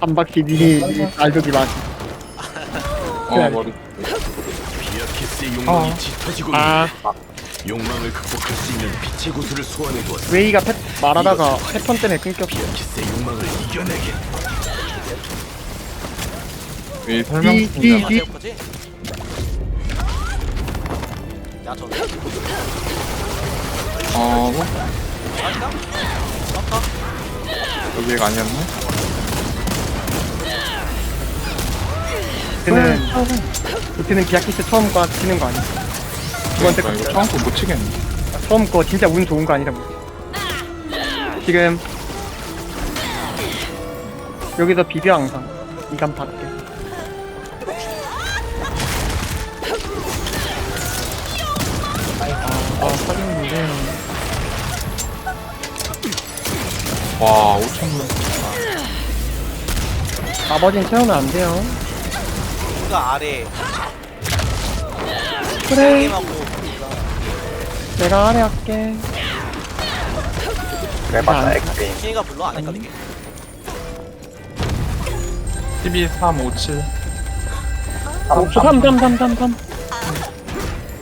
한 바퀴 니 알족이 맞. 어 머리 비아키스의 욕망이 어. 짙어지고 아. 욕망을 극복할 수 있는 빛의 구슬을 소환해 두었어. 웨이가 패, 말하다가 패턴 때문에 끊겼어. 비아키스의 욕망을 이겨내게. 이 설명 이- 중이야 이- 맞아요 거지? 야저 어 뭐? 아닌가? 맞다 여기가 아니었 네 그는 그는 비아키스 처음 거 치는 거 아니야? 두 번째 거 그러니까 이거 처음 거못 치겠네. 처음 거 진짜 운 좋은 거 아니라 뭐. 지금 여기서 비벼 항상. 이간 밖에 아 사진인데. 와 5천만 아버지는 채우면 안 돼요 누가 아래 그래 게임하고 내가 아래 할게 그래 맞다 아, 엑스트림 피해가 불러 안 헷갈리게 12 3 5 7 3 3 3 3 3 3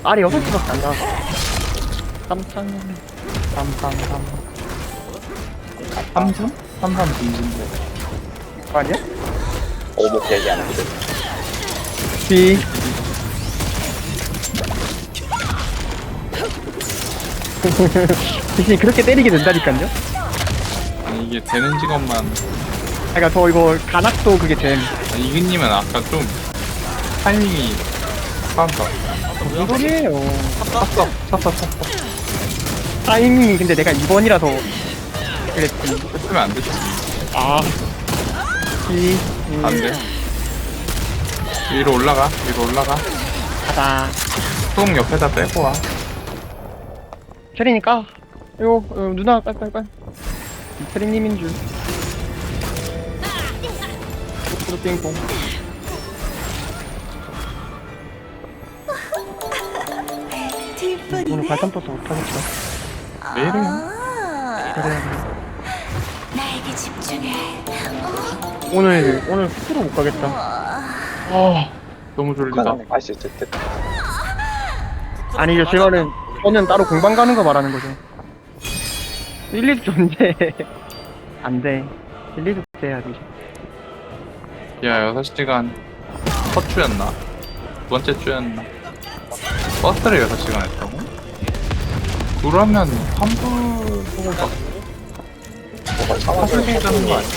아래 6개밖에 안 나왔어 3 3 3 3 3 33? 33 빈진데 그거 아니야? 오목 얘기하는 거 B 대신 그렇게 때리게 된다니까요? 아니 이게 되는 직업만. 그러니까 저 이거 간악도 그게 됨. 아니, 이근님은 아까 좀 타이밍이 까anta 무슨 소리예요? 찼어 찼어 찼어 타이밍이 근데 내가 2번이라서 그랬지. 했으면 안 되지. 아. B 음, 안돼 위로 올라가 위로 올라가. 가자. 똥 옆에다 빼고 와. 체리니까? 이거 어, 누나 빨빨빨 체리님인 줄. 뽀뽀 띵뽕 오늘 발탄 버스 못하겠어 내일은 그래 그래 나에게 집중해. 오늘 오늘 스스로 못 가겠다 아 너무 졸리다 북한은 갈수 있을 듯 아니죠 제가는 저는 따로 공방 가는 거 말하는 거죠 1, 2주 존재 안돼 1, 2주 해야지 야 6시간 첫 주였나? 두 번째 주였나? 버스를 6시간 했다고? 그러면 환불 소고가 뭐가 사슬이 되는 거 아니야?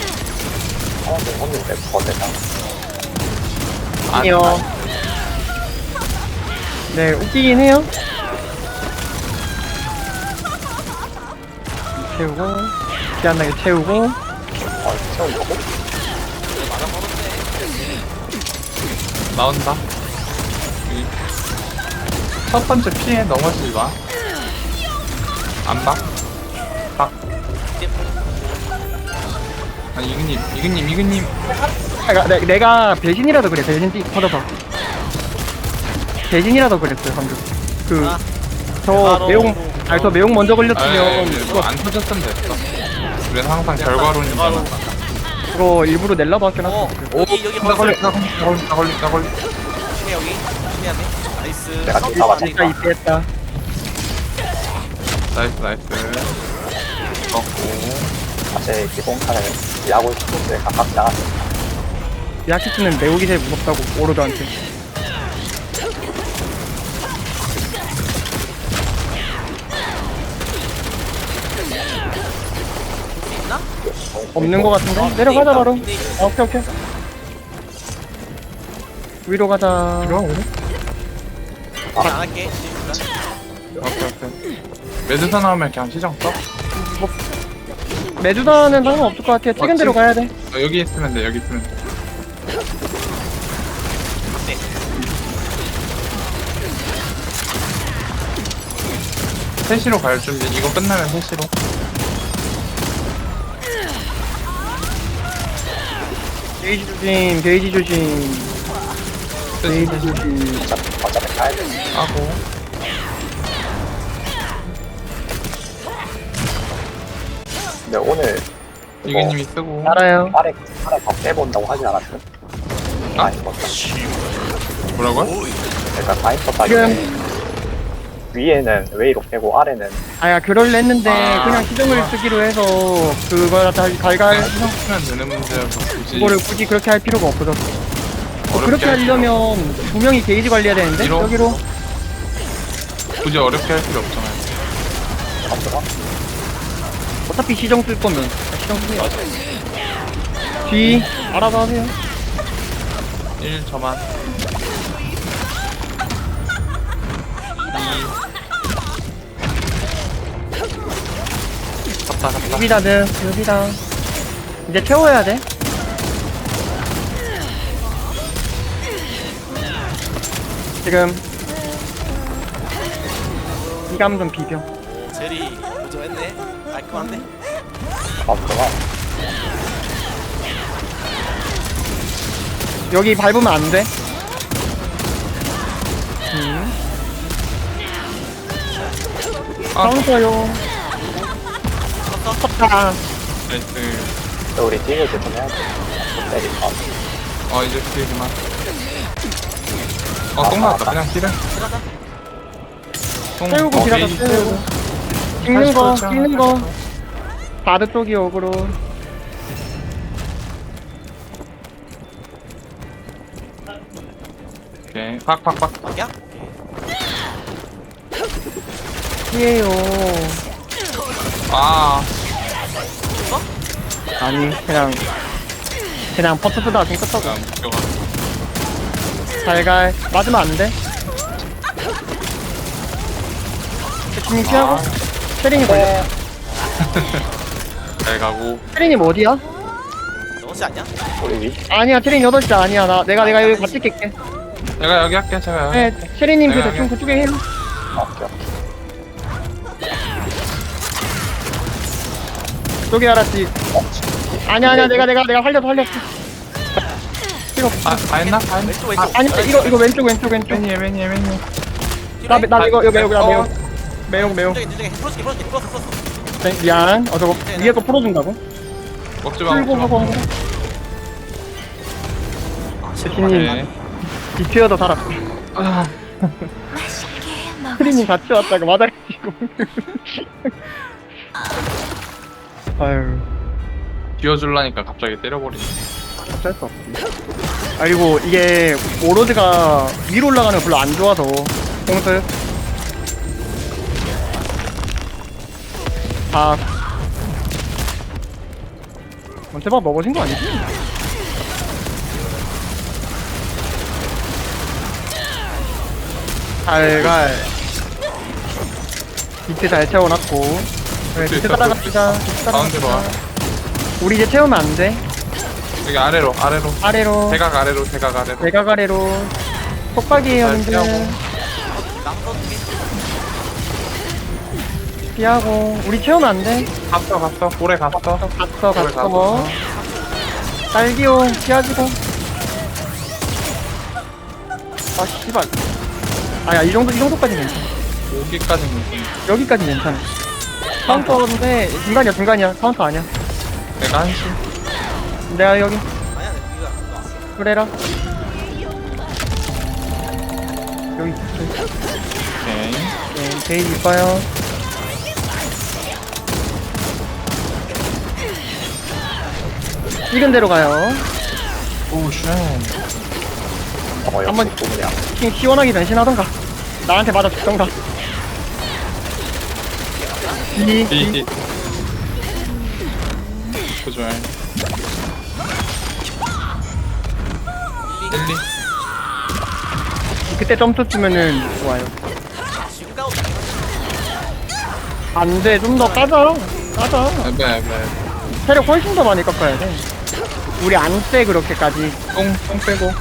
상황을 했는데 더 되나? 아니요 네 웃기긴 해요 채우고 기한나게 채우고 어 채운다고? 나온다 여기. 첫 번째 피해 넘어지지 마. 안 봐? 박. 아, 이근님, 이근님, 이근님. 아, 내, 내가 배신이라도 그래 배신 띠 터져서 배신이라도 그랬어요 방금 그 아. 저 매용 아니 저 매용 먼저 아, 걸렸으면 이거 안 터졌으면 됐어. 우리는 항상 결과론인 줄 결과론. 알았다. 그거 일부러 낼라고 하긴 어 여기 여기 나 걸려, 벌써 나 걸려, 나 걸려, 나 걸려. 조심해 여기 조심해야 돼 나이스 내가 좀 잡았네 진짜 이때했다 나이스, 나이스. 넣고. 사실 기본칸을 야구 스포츠에 가깝지 않았어 야키스는 매우기 제일 무섭다고 오로드한테 있나? 없는 거 같은데? 아, 내려가자. 바로 근데 있다. 아, 오케이 오케이 위로 가자 이거 오늘? 안 할게 일단. 오케이, 오케이. 매드사 나오면 그냥 시정 써? 메두다는 상관없을 것 같아 찍은 대로 가야 돼 어, 여기 있으면 돼, 여기 있으면 돼. 3시로 갈 준비. 이거 끝나면 3시로. 게이지 조심, 게이지 조심, 게이지 조심. 어차피 가야 돼. 하고. 근데 오늘 유기님이 쓰고. 알아요. 팔에 팔에 더 빼본다고 하진 않았어. 아? 아, 뭐라고? 그러니까 사이퍼 따기 위에는 웨이로 빼고 아래는? 아야 그럴래 했는데 아. 그냥 시정을 쓰기로 해서 그걸 다 갈갈 그냥 쓰면 되는 문제여서 굳이. 이거를 굳이 그렇게 할 필요가 없어졌어. 어렵게 그렇게 할 필요 하려면 두 명이 게이지 관리해야 되는데? 이런- 여기로? 없- 굳이 어렵게 할 필요 없잖아요. 없어서 어차피 시정 쓸 거면. 시정 쓰세요. 뒤. 알아서 하세요. 1 저만. 2 갔다 여기다는 여기다 이제 태워야 돼. 지금 이감 좀 비벼. 제리 좀 했네 깔끔한데 없어서 여기 밟으면 안 돼. 음. 아. 카운터요. 컸다. 나이스 우리 딜을 좀 해야 돼. 때리까. 어 이제 뒤에 그만 어 똥 나왔다 그냥 딜해 똥 태우고 어, 기다려 게이지 태우고. 찍는 거, 80%, 찍는 거. 바드 쪽이 역으로. 오케이 팍팍팍 야? 피해요. 아 아니, 그냥. 그냥 퍼트 쓰다가 좀 껐다고. 그냥 묶여가지고 잘갈. 맞으면 안 돼. 대충 피하고. 아. 체링이 걸려. 잘 가고 체링이 어디야? 너지 아니야? 우리 위 아니야, 체링 8시 아니야. 나, 내가, 내가 여기 같이 낄게. 제가 여기 할게 제가 여기 네, 체리님 그 내가 대충. 그쪽에 해요. 오케이 오케이. 저기 알았지. 아니야, 아니야, 내가, 내가, 내가 살렸어, 살렸어. 없어. 아, 다 했나? 다 했나? 왼쪽 왼쪽 아니, 이거, 이거 왼쪽, 왼쪽, 왼쪽. 왼이에 왼이에 왼이에 나, 나 이거, 이거 매우, 나 매우. 어. 매우, 매우. 네, 미안. 어, 저거 위에 거 풀어준다고? 먹지 마 풀고 먹지 하고 마 하고. 아 대신님, 네. 디퓨어도 살았어. 크리님 같이 왔다가 맞아가지고. 아유, 비워줄라니까 갑자기 때려버리네 어쩔 수 없지. 아, 그리고 이게, 오로드가 위로 올라가는 거 별로 안 좋아서. 공스. 아. 언제봐 먹어진 거 아니지? 잘갈 밑에 잘 채워놨고 그래 밑에 있어, 따라갑시다. 또 밑에 가운데로 와. 따라갑시다 우리 이제 채우면 안 돼? 여기 아래로 아래로. 아래로. 대각 아래로 대각 아래로. 내각 아래로. 속박이에요 잘 님들 피하고. 피하고. 우리 채우면 안 돼? 갔어 갔어. 볼에 갔어. 갔어 볼에 갔어. 딸기오 피하지고 아 씨발. 아야 이 정도 이 정도까지 괜찮아. 여기까지 괜찮아. 여기까지 괜찮아 카운터인데 중간이야 중간이야. 카운터 아니야. 내가 한시 내가 여기. 아니야 이거 안 왔어 그래라. 여기 여기 오케이 네, 베이지 이뻐요. 찍은 대로 가요. 오쉣. 어 한번- 시원하게 변신하던가. 나한테 맞아 죽던가 이, 1, 2 그때 점프 쓰면은 좋아요. 까고 안돼. 좀 더 까자 까자 에베 에베 체력 훨씬 더 많이 깎아야 돼. 우리 안 쎄 그렇게까지. 똥 똥 빼고.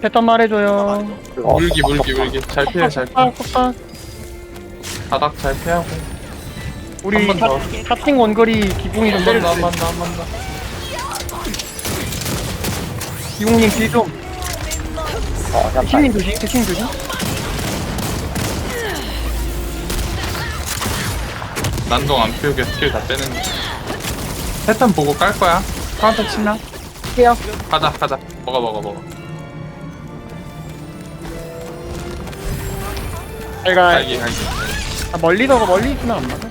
패턴 말해줘요. 물기 물기 물기. 잘 피해 잘 피해 바닥 잘 피하고 우리 한번 더. 카팅 원거리 기공이 좀한번 때릴 더한때번더한 번더 기공님 뒤좀 어. 대신님 조심 대신님 조심 난동 안 피우게 스킬 다 빼는 중. 패턴 보고 깔 거야. 카운터 치면 할게요. 가자 가자. 먹어 먹어 먹어. 제가 갈기 갈기. 아, 멀리서 멀리 있으면 안 맞아.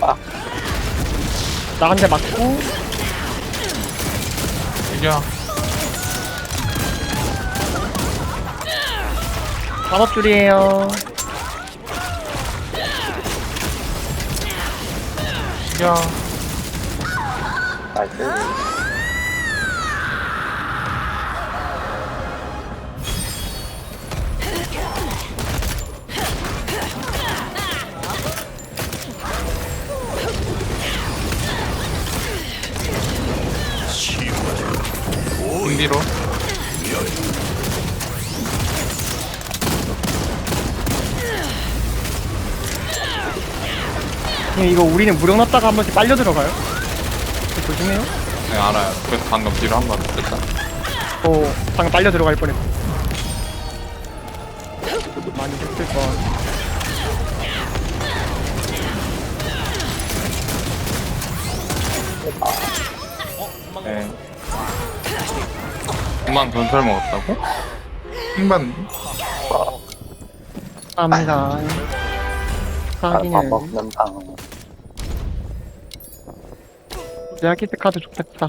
아. 나한 대 맞고 이겨. 다섯 줄이에요. 이겨. 나이스. 뒤로. 형, 이거 우리는 무력 넣었다가 한 번씩 빨려 들어가요. 조심해요. 네 알아요. 그래서 방금 뒤로 한번 됐다. 어, 방금 빨려 들어갈 뻔했어. 많이 했을 뻔. 9만 돈털 먹었다고? 킹받는데? 감사합니다. 확인은 먹는 방. 내가 키트 카드 좋겠다.